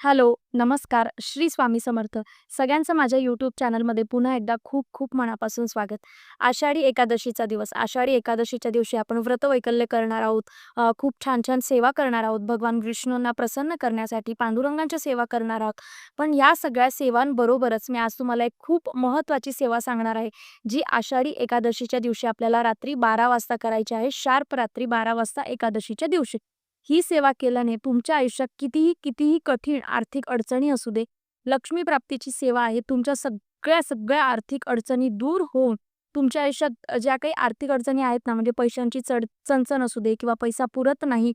Hello, नमस्कार. श्री स्वामी समर्थ. सगळ्यांचं माझ्या यूट्यूब चॅनलमध्ये पुन्हा एकदा खूप खूप मनापासून स्वागत. आषाढी एकादशीचा दिवस. आषाढी एकादशीच्या दिवशी आपण व्रतवैकल्य करणार आहोत. खूप छान-छान सेवा करणार आहोत. भगवान विष्णूंना प्रसन्न करण्यासाठी पांडुरंगांची सेवा करणार आहोत. पण या सगळ्या सेवांबरोबरच मी आज तुम्हाला एक खूप महत्त्वाची सेवा सांगणार आहे, जी आषाढी एकादशीच्या दिवशी आपल्याला रात्री 12 वाजता करायची आहे. शार्प रात्री 12 वाजता एकादशीच्या दिवशी. ही सेवा केल्याने तुमच्या आयुष्यात कितीही कितीही कठीण आर्थिक अडचणी असू दे, लक्ष्मी प्राप्तीची सेवा आहे. तुमच्या सगळ्या सगळ्या आर्थिक अडचणी दूर होऊन तुमच्या आयुष्यात ज्या काही आर्थिक अडचणी आहेत ना, म्हणजे पैशांची चढ चणचण असू दे किंवा पैसा पुरत नाही,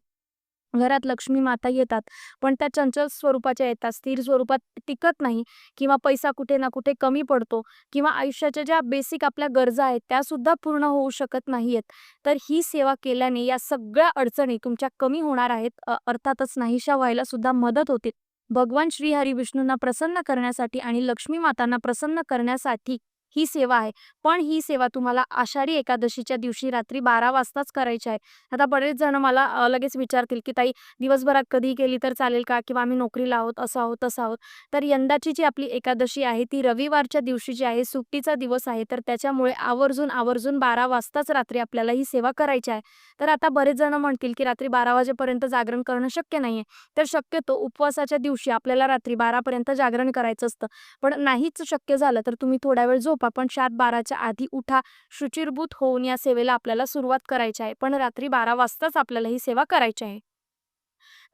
घरात लक्ष्मी माता येतात, पण त्या चंचल स्वरूपाच्या येतात, स्थिर स्वरूपात टिकत नाही किंवा पैसा कुठे ना कुठे कमी पडतो किंवा आयुष्याच्या ज्या बेसिक आपल्या गरजा आहेत, त्यासुद्धा पूर्ण होऊ शकत नाहीयेत. तर ही सेवा केल्याने या सगळ्या अडचणी तुमच्या कमी होणार आहेत. अर्थातच नाहीशा व्हायला सुद्धा मदत होते. भगवान श्रीहरी विष्णूंना प्रसन्न करण्यासाठी आणि लक्ष्मी मातांना प्रसन्न करण्यासाठी ही सेवा आहे. पण ही सेवा तुम्हाला आषाढी एकादशीच्या दिवशी रात्री 12 वाजताच करायची आहे. आता बरेच जण मला लगेच विचारतील, की "ताई दिवसभरात कधी केली तर चालेल का? किंवा आम्ही नोकरीला आहोत, असं आहोत, तसं आहोत." तर यंदाची जी आपली एकादशी आहे ती रविवारच्या दिवशी जी आहे, सुट्टीचा दिवस आहे. तर त्याच्यामुळे आवर्जून, आवर्जून 12 वाजताच रात्री आपल्याला ही सेवा करायची आहे. तर आता बरेच जण म्हणतील, की रात्री 12 वाजेपर्यंत जागरण करणं शक्य नाहीये. तर शक्यतो उपवासाच्या दिवशी आपल्याला रात्री बारापर्यंत जागरण करायचं असतं. पण नाहीच शक्य झालं तर तुम्ही थोडा वेळ झोप पण सात बाराच्या आधी उठा. शुचिर्भूत होऊन या सेवेला आपल्याला सुरुवात करायची आहे. पण रात्री 12 वाजताच आपल्याला ही सेवा करायची आहे.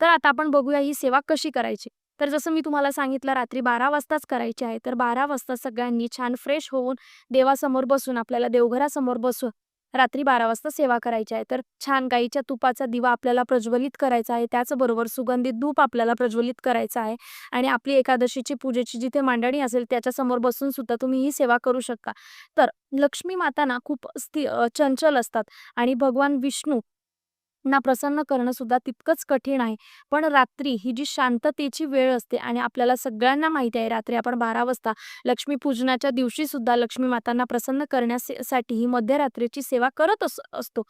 तर आता आपण बघूया ही सेवा कशी करायची. तर जसं मी तुम्हाला सांगितलं रात्री 12 वाजताच करायची आहे. तर 12 वाजता सगळ्यांनी छान फ्रेश होऊन देवासमोर बसून आपल्याला देवघरासमोर बसून रात्री 12 वाजता सेवा करायची आहे. तर छान गाईच्या तुपाचा दिवा आपल्याला प्रज्वलित करायचा आहे. त्याचबरोबर सुगंधित धूप आपल्याला प्रज्वलित करायचं आहे आणि आपली एकादशीची पूजेची जिथे मांडणी असेल त्याच्यासमोर बसून सुद्धा तुम्ही ही सेवा करू शकता. तर लक्ष्मी माता ना खूप स्थि चंचल असतात आणि भगवान विष्णू ना प्रसन्न करणं सुद्धा तितकंच कठीण आहे. पण रात्री ही जी शांततेची वेळ असते आणि आपल्याला सगळ्यांना माहिती आहे रात्री आपण 12 वाजता लक्ष्मीपूजनाच्या दिवशी सुद्धा लक्ष्मी मातांना प्रसन्न करण्यासाठी ही मध्यरात्रीची सेवा करत अस असतो.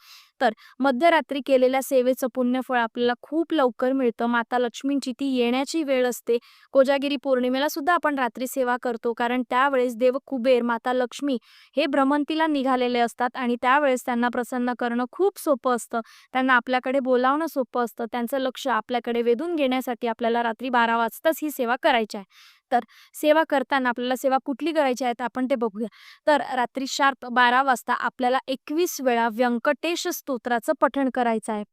तर मध्यरात्री केलेल्या सेवेचं पुण्यफळ आपल्याला खूप लवकर मिळतं. माता लक्ष्मींची ती येण्याची वेळ असते. कोजागिरी पौर्णिमेला सुद्धा आपण रात्री सेवा करतो. कारण त्यावेळेस देव कुबेर, माता लक्ष्मी हे भ्रमंतीला निघालेले असतात आणि त्यावेळेस त्यांना प्रसन्न करणं खूप सोपं असतं. त्यांना आपल्याकडे बोलावणं सोपं असतं. त्यांचं लक्ष आपल्याकडे वेधून घेण्यासाठी आपल्याला रात्री 12 वाजताच ही सेवा करायची आहे. तर सेवा करताना आपल्याला सेवा कुठली करायची आहे तर आपण ते बघूया. तर रात्री शार्प 12 वाजता आपल्याला 21 वेळा व्यंकटेश स्तोत्राचं पठण करायचं आहे.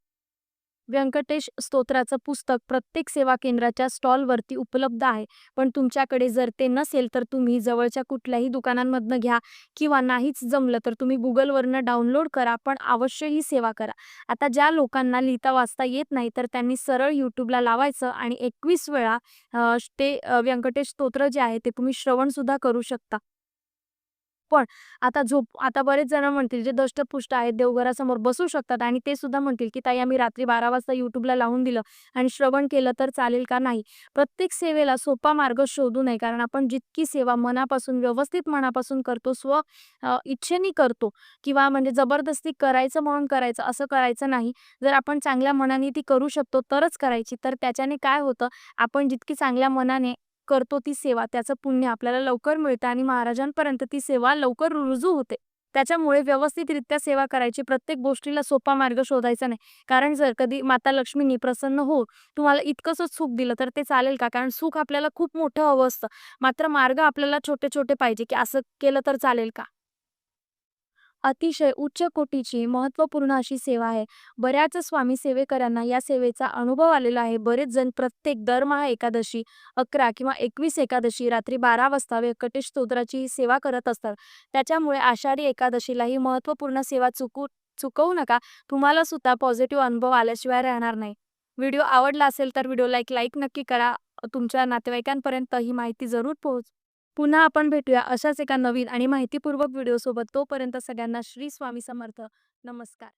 व्यंकटेश स्तोत्राचं पुस्तक प्रत्येक सेवा केंद्राच्या स्टॉलवरती उपलब्ध आहे. पण तुमच्याकडे जर ते नसेल तर तुम्ही जवळच्या कुठल्याही दुकानांमधनं घ्या किंवा नाहीच जमलं तर तुम्ही गुगलवरनं डाउनलोड करा. पण अवश्य ही सेवा करा. आता ज्या लोकांना लिहिता वाचता येत नाही तर त्यांनी सरळ यूट्यूबला लावायचं आणि 21 वेळा ते व्यंकटेश स्तोत्र जे आहे ते तुम्ही श्रवणसुद्धा करू शकता. पण आता झोप आता बरेच जण म्हणतील जे दष्टपुष्ट आहेत देवघरासमोर बसू शकतात आणि ते सुद्धा म्हणतील, की "ताई आम्ही रात्री 12 वाजता युट्यूबला लावून दिलं आणि श्रवण केलं तर चालेल का?" नाही. प्रत्येक सेवेला सोपा मार्ग शोधू नये. कारण आपण जितकी सेवा मनापासून, व्यवस्थित मनापासून करतो, स्व इच्छेने करतो किंवा म्हणजे जबरदस्ती करायचं म्हणून करायचं असं करायचं नाही. जर आपण चांगल्या मनाने ती करू शकतो तरच करायची. तर त्याच्याने काय होतं, आपण जितकी चांगल्या मनाने करतो ती सेवा, त्याचं पुण्य आपल्याला लवकर मिळतं आणि महाराजांपर्यंत ती सेवा लवकर रुजू होते. त्याच्यामुळे व्यवस्थितरित्या सेवा करायची. प्रत्येक गोष्टीला सोपा मार्ग शोधायचा नाही. कारण जर कधी माता लक्ष्मीनी प्रसन्न हो तुम्हाला इतकंसंच सुख दिलं तर ते चालेल का? कारण सुख आपल्याला खूप मोठं हवं असतं. मात्र मार्ग आपल्याला छोटे-छोटे पाहिजे, की असं केलं तर चालेल का? अतिशय उच्च कोटीची महत्त्वपूर्ण अशी सेवा आहे. बऱ्याच स्वामी सेवेकरांना या सेवेचा अनुभव आलेला आहे. बरेच जण प्रत्येक दरमहा एकादशी, 11 किंवा 21 एकादशी रात्री 12 वाजता व्यंकटेश स्तोत्राची ही सेवा करत असतात. त्याच्यामुळे आषाढी एकादशीला ही महत्त्वपूर्ण सेवा चुकू चुकवू नका. तुम्हाला सुद्धा पॉझिटिव्ह अनुभव आल्याशिवाय राहणार नाही. व्हिडिओ आवडला असेल तर व्हिडिओला एक लाईक नक्की करा. तुमच्या नातेवाईकांपर्यंत ही माहिती जरूर पोहोच पुन्हा आपण भेटूया अशाच एका नवीन आणि माहितीपूर्वक व्हिडिओसोबत. तोपर्यंत सगळ्यांना श्री स्वामी समर्थ. नमस्कार.